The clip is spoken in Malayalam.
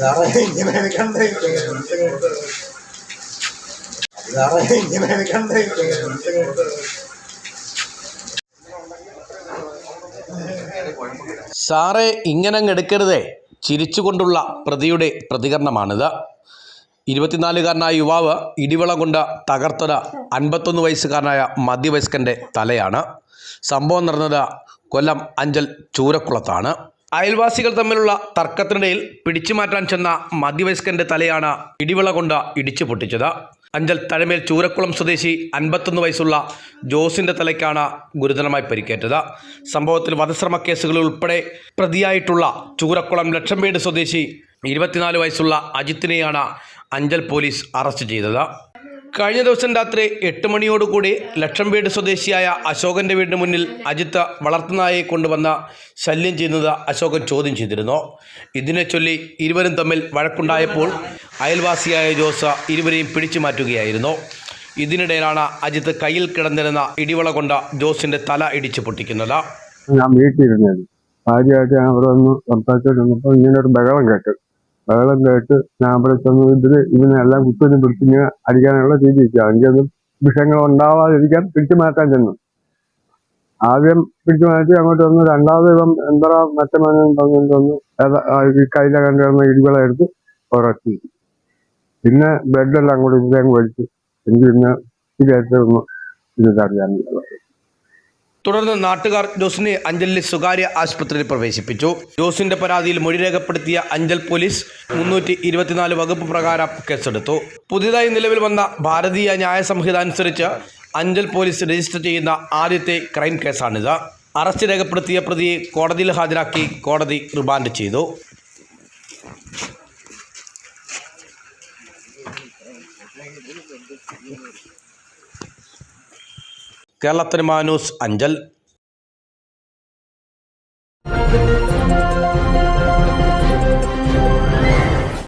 ഇങ്ങനെ ഇങ്ങനെ സാറേ ഇങ്ങനങ്ങ് എടുക്കരുതേ. ചിരിച്ചുകൊണ്ടുള്ള പ്രതിയുടെ പ്രതികരണമാണിത്. ഇരുപത്തിനാലുകാരനായ യുവാവ് ഇടിവളം കൊണ്ട് തകർത്തത് അൻപത്തൊന്ന് വയസ്സുകാരനായ മധ്യവയസ്കന്റെ തലയാണ്. സംഭവം നടന്നത് കൊല്ലം അഞ്ചൽ ചൂരക്കുളത്താണ്. അയൽവാസികൾ തമ്മിലുള്ള തർക്കത്തിനിടയിൽ പിടിച്ചു മാറ്റാൻ ചെന്ന മധ്യവയസ്കന്റെ തലയാണ് ഇടിവിള കൊണ്ട് ഇടിച്ചു പൊട്ടിച്ചത്. അഞ്ചൽ തഴമേൽ ചൂരക്കുളം സ്വദേശി അൻപത്തൊന്ന് വയസ്സുള്ള ജോസിന്റെ തലയ്ക്കാണ് ഗുരുതരമായി പരിക്കേറ്റത്. സംഭവത്തിൽ വധശ്രമ കേസുകളിൽ ഉൾപ്പെടെ പ്രതിയായിട്ടുള്ള ചൂരക്കുളം ലക്ഷംപേട് സ്വദേശി ഇരുപത്തിനാല് വയസ്സുള്ള അജിത്തിനെയാണ് അഞ്ചൽ പോലീസ് അറസ്റ്റ് ചെയ്തത്. കഴിഞ്ഞ ദിവസം രാത്രി എട്ട് മണിയോടുകൂടി ലക്ഷംവീട് സ്വദേശിയായ അശോകന്റെ വീടിന് മുന്നിൽ അജിത്ത് വളർത്തുനായയെ കൊണ്ടുവന്ന ശല്യം ചെയ്യുന്നത് അശോകൻ ചോദ്യം ചെയ്തിരുന്നു. ഇതിനെ ചൊല്ലി ഇരുവരും തമ്മിൽ വഴക്കുണ്ടായപ്പോൾ അയൽവാസിയായ ജോസ ഇരുവരെയും പിടിച്ചു മാറ്റുകയായിരുന്നു. ഇതിനിടയിലാണ് അജിത്ത് കയ്യിൽ കിടന്നിരുന്ന ഇടിവള കൊണ്ട ജോസിന്റെ തല ഇടിച്ചു പൊട്ടിക്കുന്നത്. ഞാൻ വീട്ടിലിരുന്നത്. ഭാര്യയായിട്ട് ഞാൻ അവിടെ വന്ന് സംസാരിച്ചോണ്ടിരുന്നപ്പോൾ ഇങ്ങനെ ഒരു ബഹളം കേട്ട്. ബഹളം കേട്ട് ഞാൻ ഇതിന് ഇതിനെല്ലാം കുത്തിനും പിടിച്ചിന് അടിക്കാനുള്ള രീതിക്ക് അതിന്റെയൊന്നും വിഷയങ്ങൾ ഉണ്ടാവാതിരിക്കാൻ പിടിച്ചു മാറ്റാൻ ചെന്നു. ആദ്യം പിടിച്ചു മാറ്റി അങ്ങോട്ട് വന്നു രണ്ടാമത് ഇവൻ എന്താ മറ്റേ മനം പറഞ്ഞിട്ട് വന്ന് കയ്യിലെ കണ്ടുവന്ന ഇടികളെ എടുത്ത് ഉറക്കി. പിന്നെ ബ്ലഡെല്ലാം കൂടി ഇതിലേക്ക് വലിച്ചു. എനിക്ക് പിന്നെ ശരിയായിട്ട് ഒന്ന് ഇതറിയാൻ തുടർന്ന് നാട്ടുകാർ ജോസിനെ അഞ്ചലിലെ സ്വകാര്യ ആശുപത്രിയിൽ പ്രവേശിപ്പിച്ചു. ജോസിന്റെ പരാതിയിൽ മൊഴി രേഖപ്പെടുത്തിയ അഞ്ചൽ പോലീസ് മുന്നൂറ്റി ഇരുപത്തിനാല് വകുപ്പ് പ്രകാരം കേസെടുത്തു. പുതിയതായി നിലവിൽ വന്ന ഭാരതീയ ന്യായ സംഹിത അനുസരിച്ച് അഞ്ചൽ പോലീസ് രജിസ്റ്റർ ചെയ്യുന്ന ആദ്യത്തെ ക്രൈം കേസാണിത്. അറസ്റ്റ് രേഖപ്പെടുത്തിയ പ്രതിയെ കോടതിയിൽ ഹാജരാക്കി കോടതി റിമാൻഡ് ചെയ്തു. കേരളത്തിന് മാനൂസ് അഞ്ചൽ.